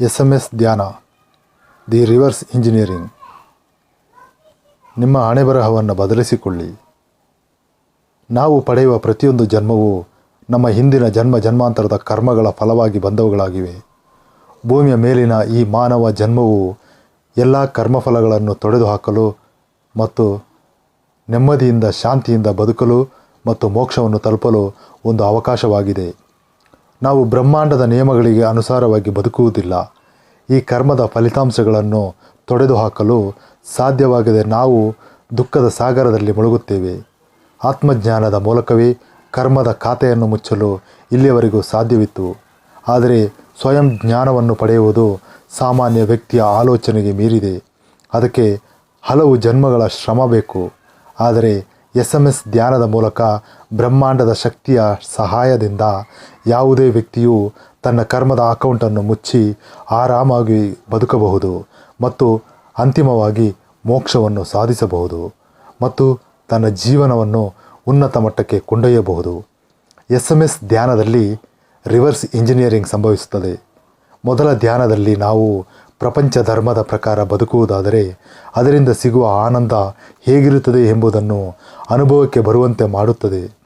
S M S ಧ್ಯಾನ, the reverse engineering. ನಿಮ್ಮ ಹಣೆಬರಹವನ್ನು ಬದಲಿಸಿಕೊಳ್ಳಿ. ನಾವು ಪಡೆಯುವ ಪ್ರತಿಯೊಂದು ಜನ್ಮವು ನಮ್ಮ ಹಿಂದಿನ ಜನ್ಮ ಜನ್ಮಾಂತರದ ಕರ್ಮಗಳ ಫಲವಾಗಿ ಬಂದವುಗಳಾಗಿವೆ. ಭೂಮಿಯ ಮೇಲಿನ ಈ ಮಾನವ ಜನ್ಮವು ಎಲ್ಲ ಕರ್ಮಫಲಗಳನ್ನು ತೊಡೆದುಹಾಕಲು ಮತ್ತು ನೆಮ್ಮದಿಯಿಂದ ಶಾಂತಿಯಿಂದ ಬದುಕಲು ಮತ್ತು ಮೋಕ್ಷವನ್ನು ತಲುಪಲು ಒಂದು ಅವಕಾಶವಾಗಿದೆ. ನಾವು ಬ್ರಹ್ಮಾಂಡದ ನಿಯಮಗಳಿಗೆ ಅನುಸಾರವಾಗಿ ಬದುಕುವುದಿಲ್ಲ. ಈ ಕರ್ಮದ ಫಲಿತಾಂಶಗಳನ್ನು ತೊಡೆದುಹಾಕಲು ಸಾಧ್ಯವಾಗದೆ ನಾವು ದುಃಖದ ಸಾಗರದಲ್ಲಿ ಮುಳುಗುತ್ತೇವೆ. ಆತ್ಮಜ್ಞಾನದ ಮೂಲಕವೇ ಕರ್ಮದ ಖಾತೆಯನ್ನು ಮುಚ್ಚಲು ಇಲ್ಲಿಯವರೆಗೂ ಸಾಧ್ಯವಿತ್ತು. ಆದರೆ ಸ್ವಯಂ ಜ್ಞಾನವನ್ನು ಪಡೆಯುವುದು ಸಾಮಾನ್ಯ ವ್ಯಕ್ತಿಯ ಆಲೋಚನೆಗೆ ಮೀರಿದೆ. ಅದಕ್ಕೆ ಹಲವು ಜನ್ಮಗಳ ಶ್ರಮ ಬೇಕು. ಆದರೆ ಎಸ್ ಎಂ ಎಸ್ ಧ್ಯಾನದ ಮೂಲಕ ಬ್ರಹ್ಮಾಂಡದ ಶಕ್ತಿಯ ಸಹಾಯದಿಂದ ಯಾವುದೇ ವ್ಯಕ್ತಿಯು ತನ್ನ ಕರ್ಮದ ಅಕೌಂಟನ್ನು ಮುಚ್ಚಿ ಆರಾಮಾಗಿ ಬದುಕಬಹುದು ಮತ್ತು ಅಂತಿಮವಾಗಿ ಮೋಕ್ಷವನ್ನು ಸಾಧಿಸಬಹುದು ಮತ್ತು ತನ್ನ ಜೀವನವನ್ನು ಉನ್ನತ ಮಟ್ಟಕ್ಕೆ ಕೊಂಡೊಯ್ಯಬಹುದು. ಎಸ್ ಎಂ ಎಸ್ ಧ್ಯಾನದಲ್ಲಿ ರಿವರ್ಸ್ ಇಂಜಿನಿಯರಿಂಗ್ ಸಂಭವಿಸುತ್ತದೆ. ಮೊದಲ ಧ್ಯಾನದಲ್ಲಿ ನಾವು ಪ್ರಪಂಚ ಧರ್ಮದ ಪ್ರಕಾರ ಬದುಕುವುದಾದರೆ ಅದರಿಂದ ಸಿಗುವ ಆನಂದ ಹೇಗಿರುತ್ತದೆ ಎಂಬುದನ್ನು ಅನುಭವಕ್ಕೆ ಬರುವಂತೆ ಮಾಡುತ್ತದೆ.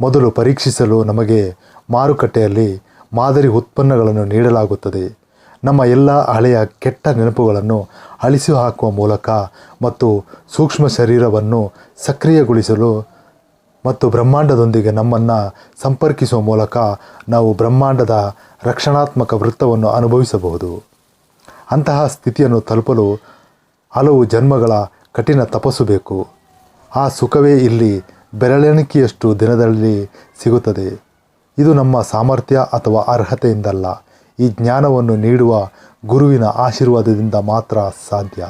ಮೊದಲು ಪರೀಕ್ಷಿಸಲು ನಮಗೆ ಮಾರುಕಟ್ಟೆಯಲ್ಲಿ ಮಾದರಿ ಉತ್ಪನ್ನಗಳನ್ನು ನೀಡಲಾಗುತ್ತದೆ. ನಮ್ಮ ಎಲ್ಲ ಹಳೆಯ ಕೆಟ್ಟ ನೆನಪುಗಳನ್ನು ಅಳಿಸಿ ಹಾಕುವ ಮೂಲಕ ಮತ್ತು ಸೂಕ್ಷ್ಮ ಶರೀರವನ್ನು ಸಕ್ರಿಯಗೊಳಿಸಲು ಮತ್ತು ಬ್ರಹ್ಮಾಂಡದೊಂದಿಗೆ ನಮ್ಮನ್ನು ಸಂಪರ್ಕಿಸುವ ಮೂಲಕ ನಾವು ಬ್ರಹ್ಮಾಂಡದ ರಕ್ಷಣಾತ್ಮಕ ವೃತ್ತವನ್ನು ಅನುಭವಿಸಬಹುದು. ಅಂತಹ ಸ್ಥಿತಿಯನ್ನು ತಲುಪಲು ಹಲವು ಜನ್ಮಗಳ ಕಠಿಣ ತಪಸ್ಸು ಬೇಕು. ಆ ಸುಖವೇ ಇಲ್ಲಿ ಬೆರಳೆಣಿಕೆಯಷ್ಟು ದಿನದಲ್ಲಿ ಸಿಗುತ್ತದೆ. ಇದು ನಮ್ಮ ಸಾಮರ್ಥ್ಯ ಅಥವಾ ಅರ್ಹತೆಯಿಂದಲ್ಲ. ಈ ಜ್ಞಾನವನ್ನು ನೀಡುವ ಗುರುವಿನ ಆಶೀರ್ವಾದದಿಂದ ಮಾತ್ರ ಸಾಧ್ಯ.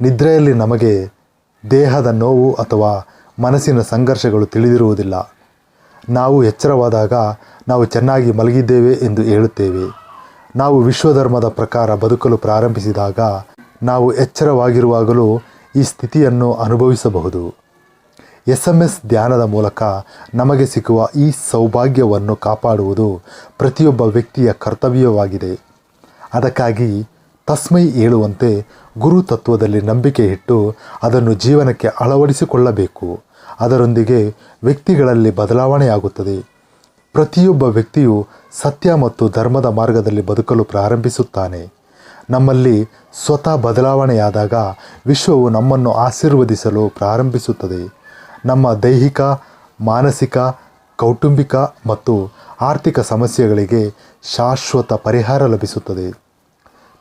ನಿದ್ರೆಯಲ್ಲಿ ನಮಗೆ ದೇಹದ ನೋವು ಅಥವಾ ಮನಸ್ಸಿನ ಸಂಘರ್ಷಗಳು ತಿಳಿದಿರುವುದಿಲ್ಲ. ನಾವು ಎಚ್ಚರವಾದಾಗ ನಾವು ಚೆನ್ನಾಗಿ ಮಲಗಿದ್ದೇವೆ ಎಂದು ಹೇಳುತ್ತೇವೆ. ನಾವು ವಿಶ್ವಧರ್ಮದ ಪ್ರಕಾರ ಬದುಕಲು ಪ್ರಾರಂಭಿಸಿದಾಗ ನಾವು ಎಚ್ಚರವಾಗಿರುವಾಗಲೂ ಈ ಸ್ಥಿತಿಯನ್ನು ಅನುಭವಿಸಬಹುದು. ಎಸ್ ಎಂ ಎಸ್ ಧ್ಯಾನದ ಮೂಲಕ ನಮಗೆ ಸಿಗುವ ಈ ಸೌಭಾಗ್ಯವನ್ನು ಕಾಪಾಡುವುದು ಪ್ರತಿಯೊಬ್ಬ ವ್ಯಕ್ತಿಯ ಕರ್ತವ್ಯವಾಗಿದೆ. ಅದಕ್ಕಾಗಿ ತಸ್ಮೈ ಹೇಳುವಂತೆ ಗುರು ತತ್ವದಲ್ಲಿ ನಂಬಿಕೆ ಇಟ್ಟು ಅದನ್ನು ಜೀವನಕ್ಕೆ ಅಳವಡಿಸಿಕೊಳ್ಳಬೇಕು. ಅದರೊಂದಿಗೆ ವ್ಯಕ್ತಿಗಳಲ್ಲಿ ಬದಲಾವಣೆಯಾಗುತ್ತದೆ. ಪ್ರತಿಯೊಬ್ಬ ವ್ಯಕ್ತಿಯು ಸತ್ಯ ಮತ್ತು ಧರ್ಮದ ಮಾರ್ಗದಲ್ಲಿ ಬದುಕಲು ಪ್ರಾರಂಭಿಸುತ್ತಾನೆ. ನಮ್ಮಲ್ಲಿ ಸ್ವತಃ ಬದಲಾವಣೆಯಾದಾಗ ವಿಶ್ವವು ನಮ್ಮನ್ನು ಆಶೀರ್ವದಿಸಲು ಪ್ರಾರಂಭಿಸುತ್ತದೆ. ನಮ್ಮ ದೈಹಿಕ, ಮಾನಸಿಕ, ಕೌಟುಂಬಿಕ ಮತ್ತು ಆರ್ಥಿಕ ಸಮಸ್ಯೆಗಳಿಗೆ ಶಾಶ್ವತ ಪರಿಹಾರ ಲಭಿಸುತ್ತದೆ.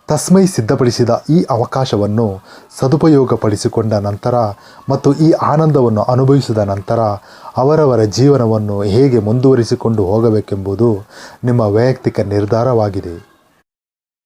ತಸ್ಮೈ ಸಿದ್ಧಪಡಿಸಿದ ಈ ಅವಕಾಶವನ್ನು ಸದುಪಯೋಗಪಡಿಸಿಕೊಂಡ ನಂತರ ಮತ್ತು ಈ ಆನಂದವನ್ನು ಅನುಭವಿಸಿದ ನಂತರ ಅವರವರ ಜೀವನವನ್ನು ಹೇಗೆ ಮುಂದುವರಿಸಿಕೊಂಡು ಹೋಗಬೇಕೆಂಬುದು ನಿಮ್ಮ ವೈಯಕ್ತಿಕ ನಿರ್ಧಾರವಾಗಿದೆ.